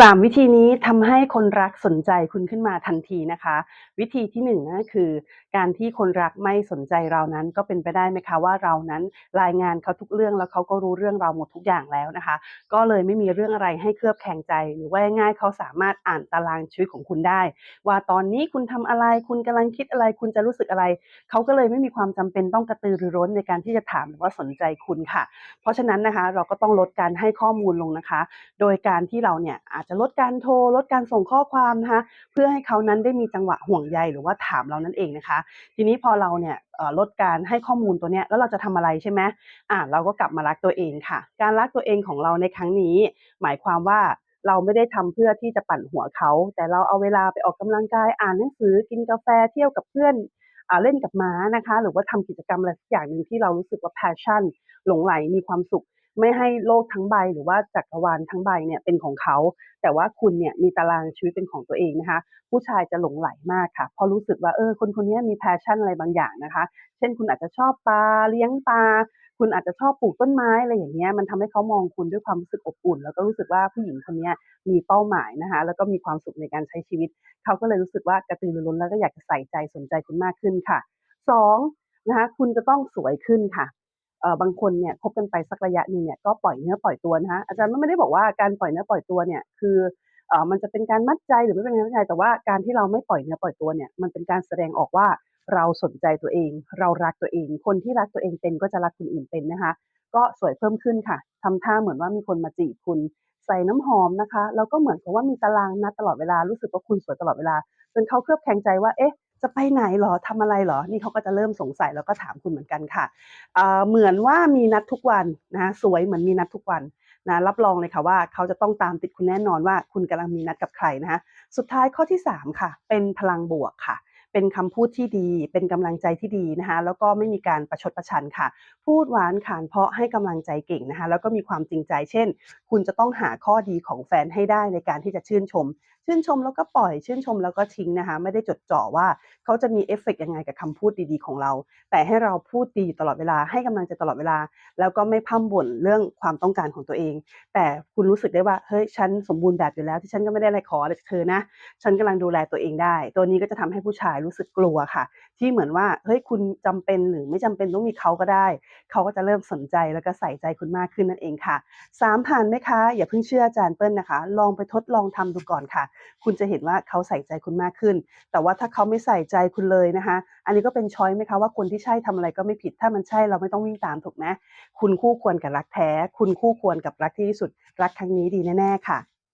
สามวิธีนี้ทำให้คนรักสนใจคุณขึ้นมาทันทีนะคะ วิธีที่หนึ่งนั่นคือ การที่คนรักไม่สนใจเรานั้นก็เป็นไปได้ไหมคะว่าเรานั้นรายงานเขาทุกเรื่องแล้วเขาก็รู้เรื่องเราหมดทุกอย่างแล้วนะคะ ก็เลยไม่มีเรื่องอะไรให้เคลือบแคลงใจ หรือว่าง่ายเขาสามารถอ่านตารางชีวิตของคุณได้ ว่าตอนนี้คุณทำอะไรคุณกำลังคิดอะไร คุณจะรู้สึกอะไร เขาก็เลยไม่มีความจำเป็นต้องกระตือรือร้นในการที่จะถามหรือว่าสนใจคุณค่ะ เพราะฉะนั้นนะคะเราก็ต้องลดการให้ข้อมูลลงนะคะ โดยการที่เราเนี่ยอาจจะลดการโทรลดการส่งข้อความนะคะเพื่อให้เขานั้นได้มีจังหวะห่วงใยหรือว่าถามเรานั่นเองนะคะ ทีนี้พอเราเนี่ยลดการให้ข้อมูลตัวเนี้ยแล้วเราจะทำอะไรใช่ไหมอ่าเราก็กลับมารักตัวเองค่ะ การรักตัวเองของเราในครั้งนี้ หมายความว่าเราไม่ได้ทำเพื่อที่จะปั่นหัวเขา แต่เราเอาเวลาไปออกกำลังกายอ่านหนังสือกินกาแฟเที่ยวกับเพื่อนอเล่นกับหมานะคะ หรือว่าทำกิจกรรมอะไรสักอย่างหนึ่งที่เรารู้สึกว่า passion หลงใหลมีความสุข ไม่ให้โลกทั้งใบหรือว่าจักรวาลทั้งใบเนี่ยเป็นของเขา แต่ว่าคุณเนี่ยมีตารางชีวิตเป็นของตัวเองนะคะ ผู้ชายจะหลงไหลมากค่ะเพราะรู้สึกว่าเออคนคนนี้มี passion อะไรบางอย่างนะคะ เช่นคุณอาจจะชอบปลาเลี้ยงปลาคุณอาจจะชอบปลูกต้นไม้อะไรอย่างเงี้ยมันทำให้เขามองคุณด้วยความรู้สึกอบอุ่น แล้วก็รู้สึกว่าผู้หญิงคนนี้มีเป้าหมายนะคะ แล้วก็มีความสุขในการใช้ชีวิต เขาก็เลยรู้สึกว่ากระตือรือร้นแล้วก็อยากจะใส่ใจสนใจคุณมากขึ้นค่ะ 2 นะคะคุณจะต้องสวยขึ้นค่ะ บางคนเนี่ยคบกันไปสักระยะหนึ่งเนี่ยก็ปล่อยเนื้อปล่อยตัวนะคะอาจารย์ไม่ได้บอกว่าการปล่อยเนื้อปล่อยตัวเนี่ยคืออมันจะเป็นการมัดใจหรือไม่เป็นการมัดใจแต่ว่าการที่เราไม่ปล่อยเนื้อปล่อยตัวเนี่ยมันเป็นการแสดงออกว่าเราสนใจตัวเอง เรารักตัวเอง คนที่รักตัวเองเป็นก็จะรักคนอื่นเป็นนะคะ ก็สวยเพิ่มขึ้นค่ะทำท่าเหมือนว่ามีคนมาจีบคุณใส่น้ำหอมนะคะแล้วก็เหมือนกับว่ามีตารางนัดตลอดเวลารู้สึกว่าคุณสวยตลอดเวลาจนเขาเคลือบแคลงใจว่าเอ๊ะ จะไปไหนหรอทำอะไรหรอ นี่เขาก็จะเริ่มสงสัยแล้วก็ถามคุณเหมือนกันค่ะเหมือนว่ามีนัดทุกวันนะสวยเหมือนมีนัดทุกวันนะรับรองเลยค่ะว่าเขาจะต้องตามติดคุณแน่นอนว่าคุณกำลังมีนัดกับใครนะคะสุดท้ายข้อที่ 3 ค่ะ เป็นพลังบวกค่ะ เป็นคำพูดที่ดี เป็นกำลังใจที่ดีนะคะแล้วก็ไม่มีการประชดประชันค่ะ พูดหวานขานเพาะให้กำลังใจเก่งนะคะแล้วก็มีความจริงใจ เช่น คุณจะต้องหาข้อดีของแฟนให้ได้ในการที่จะชื่นชม ชื่นชมแล้วก็ปล่อยชื่นชมแล้วก็ทิ้งนะคะไม่ได้จดจ่อว่าเขาจะมีเอฟเฟกต์ยังไงกับคำพูดดีๆของเรา แต่ให้เราพูดดีตลอดเวลาให้กำลังใจตลอดเวลา แล้วก็ไม่พ่ำบ่นเรื่องความต้องการของตัวเอง แต่คุณรู้สึกได้ว่าเฮ้ยฉันสมบูรณ์แบบอยู่แล้ว ที่ฉันก็ไม่ได้อะไรขออะไรจากเธอนะ ฉันกำลังดูแลตัวเองได้ ตัวนี้ก็จะทำให้ผู้ชายรู้สึกกลัวค่ะ ที่เหมือนว่าเฮ้ยคุณจำเป็นหรือไม่จำเป็นต้องมีเขาก็ได้ เขาก็จะเริ่มสนใจแล้วก็ใส่ใจคุณมากขึ้นนั่นเองค่ะ3ผ่านไหมคะ อย่าเพิ่งเชื่ออาจารย์เปิ้ลนะคะ ลองไปทดลองทำดูก่อนค่ะคุณจะเห็นว่าเขาใส่ใจคุณมากขึ้น แต่ว่าถ้าเขาไม่ใส่ใจคุณเลยนะคะ อันนี้ก็เป็นช้อยไหมคะว่าคนที่ใช่ทำอะไรก็ไม่ผิด ถ้ามันใช่เราไม่ต้องวิ่งตามถูกไหมคุณคู่ควรกับรักแท้ คุณคู่ควรกับรักที่ที่สุด รักครั้งนี้ดีแน่ๆค่ะ